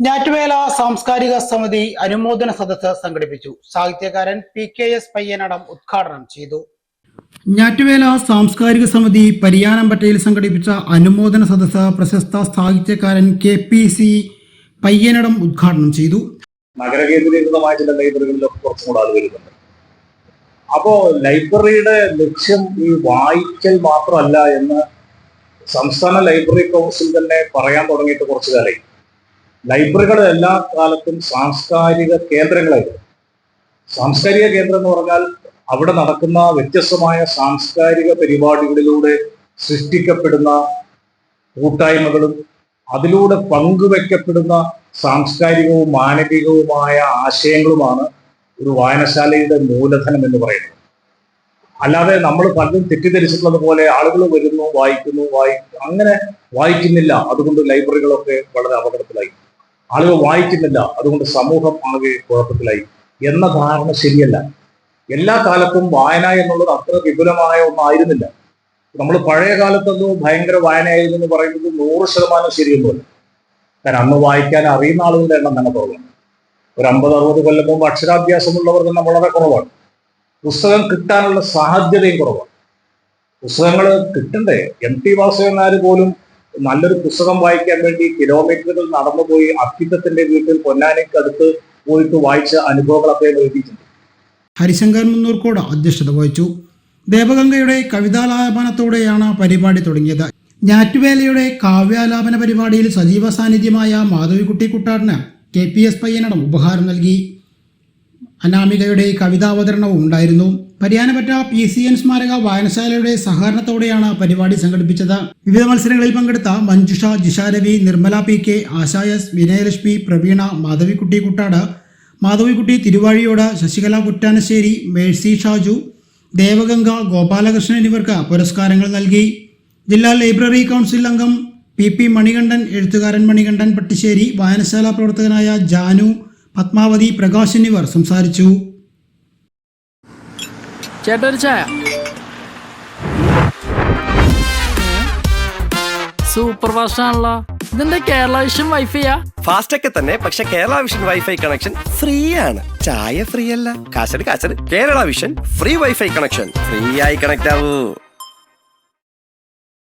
ഞാറ്റുവേല സാംസ്കാരിക സമിതി അനുമോദന സദസ്സ് സംഘടിപ്പിച്ചു. സാഹിത്യകാരൻ പി കെ എസ് പയ്യനടം ഉദ്ഘാടനം ചെയ്തു. ഞാറ്റുവേല സാംസ്കാരിക സമിതി പരിയാനംപറ്റയിൽ സംഘടിപ്പിച്ച അനുമോദന സദസ്സ് പ്രശസ്ത സാഹിത്യകാരൻ കെ പി സി പയ്യനടം ഉദ്ഘാടനം ചെയ്തു. നഗരകേന്ദ്രീകൃതമായ ചില ലൈബ്രറികളിലൊക്കെ കുറച്ചും കൂടെ ആൾ വരുന്നുണ്ട്. അപ്പോ ലൈബ്രറിയുടെ ലക്ഷ്യം ഈ വായിക്കൽ മാത്രമല്ല എന്ന് സംസ്ഥാന ലൈബ്രറി കൗൺസിൽ തന്നെ പറയാൻ തുടങ്ങിയിട്ട് കുറച്ചു കാലമായി. ലൈബ്രറികൾ എല്ലാ കാലത്തും സാംസ്കാരിക കേന്ദ്രങ്ങളായിരുന്നു. സാംസ്കാരിക കേന്ദ്രം എന്ന് പറഞ്ഞാൽ അവിടെ നടക്കുന്ന വ്യത്യസ്തമായ സാംസ്കാരിക പരിപാടികളിലൂടെ സൃഷ്ടിക്കപ്പെടുന്ന കൂട്ടായ്മകളും അതിലൂടെ പങ്കുവെക്കപ്പെടുന്ന സാംസ്കാരികവും മാനവികവുമായ ആശയങ്ങളുമാണ് ഒരു വായനശാലയുടെ മൂലധനം എന്ന് പറയുന്നത്. അല്ലാതെ നമ്മൾ പലരും തെറ്റിദ്ധരിച്ചിട്ടുള്ളത് പോലെ ആളുകൾ വരുന്നു വായിക്കുന്നു വായി അങ്ങനെ വായിക്കുന്നില്ല. അതുകൊണ്ട് ലൈബ്രറികളൊക്കെ വളരെ അപകടത്തിലായി. ആളുകൾ വായിക്കുന്നില്ല. അതുകൊണ്ട് സമൂഹം ആകെ കുഴപ്പത്തിലായി. എന്ന ധാരണ ശരിയല്ല. എല്ലാ കാലത്തും വായന എന്നുള്ളത് അത്ര വിപുലമായ ഒന്നായിരുന്നില്ല. നമ്മൾ പഴയ കാലത്തൊന്നും ഭയങ്കര വായനയായിരുന്നു എന്ന് പറയുന്നത് നൂറ് ശതമാനം ശരിയൊന്നുമല്ല കാരണം അന്ന് വായിക്കാൻ അറിയുന്ന ആളുകളുടെ എണ്ണം തന്നെ കുറവാണ്. ഒരു അമ്പത് അറുപത് കൊല്ലം മുമ്പ് അക്ഷരാഭ്യാസമുള്ളവർ തന്നെ വളരെ കുറവാണ്. പുസ്തകം കിട്ടാനുള്ള സാധ്യതയും കുറവാണ്. പുസ്തകങ്ങൾ കിട്ടണ്ടേ? എം ടി വാസുദേവൻ പോലും നല്ലൊരു പുസ്തകം വായിക്കാൻ വേണ്ടി കിലോമീറ്ററുകൾ നടന്നുപോയി അക്കിത്തത്തിന്റെ വീട്ടിൽ പൊന്നാനിക്ക് അടുത്ത് പോയിട്ട് വായിച്ച അനുഭവങ്ങൾ അദ്ദേഹം എഴുതിയിട്ടുണ്ട്. ഹരിശങ്കർ മുന്നൂർക്കോട് അധ്യക്ഷത വഹിച്ചു. ദേവഗംഗയുടെ കവിതാലാപനത്തോടെയാണ് പരിപാടി തുടങ്ങിയത്. ഞാറ്റുവേലയുടെ കാവ്യാലാപന പരിപാടിയിൽ സജീവ സാന്നിധ്യമായ മാധവിക്കുട്ടി കുട്ടാടിന് കെ പി എസ് പയ്യനടം ഉപഹാരം നൽകി. അനാമികയുടെ കവിതാവതരണവും ഉണ്ടായിരുന്നു. പരിയാനപറ്റ പി സി എൻ സ്മാരക വായനശാലയുടെ സഹകരണത്തോടെയാണ് പരിപാടി സംഘടിപ്പിച്ചത്. വിവിധ മത്സരങ്ങളിൽ പങ്കെടുത്ത മഞ്ജുഷ ജിഷാരവി നിർമ്മല പി കെ ആശായസ് വിനയലക്ഷ്മി പ്രവീണ മാധവിക്കുട്ടി കുട്ടാട് മാധവിക്കുട്ടി തിരുവാഴിയോട് ശശികല കുറ്റാനശ്ശേരി മേഴ്സി ഷാജു ദേവഗംഗ ഗോപാലകൃഷ്ണൻ എന്നിവർക്ക് പുരസ്കാരങ്ങൾ നൽകി. ജില്ലാ ലൈബ്രറി കൗൺസിൽ അംഗം പി പി മണികണ്ഠൻ എഴുത്തുകാരൻ മണികണ്ഠൻ പട്ടിശ്ശേരി വായനശാല പ്രവർത്തകനായ ജാനു പത്മാവതി പ്രകാശ് എന്നിവർ സംസാരിച്ചു. ചേട്ടാ ഒരു ചായ. സൂപ്പർ ഫാസ്റ്റ് ആണല്ലോ ഇതെന്താ കേരള വിഷൻ വൈഫൈയാ ഫാസ്റ്റ് ഒക്കെ തന്നെ പക്ഷെ Kerala vision wifi connection free ആണ് ചായ ഫ്രീ അല്ല കാശട് കാശട്. Kerala vision free wifi connection free ആയി കണക്ട് ആവൂ.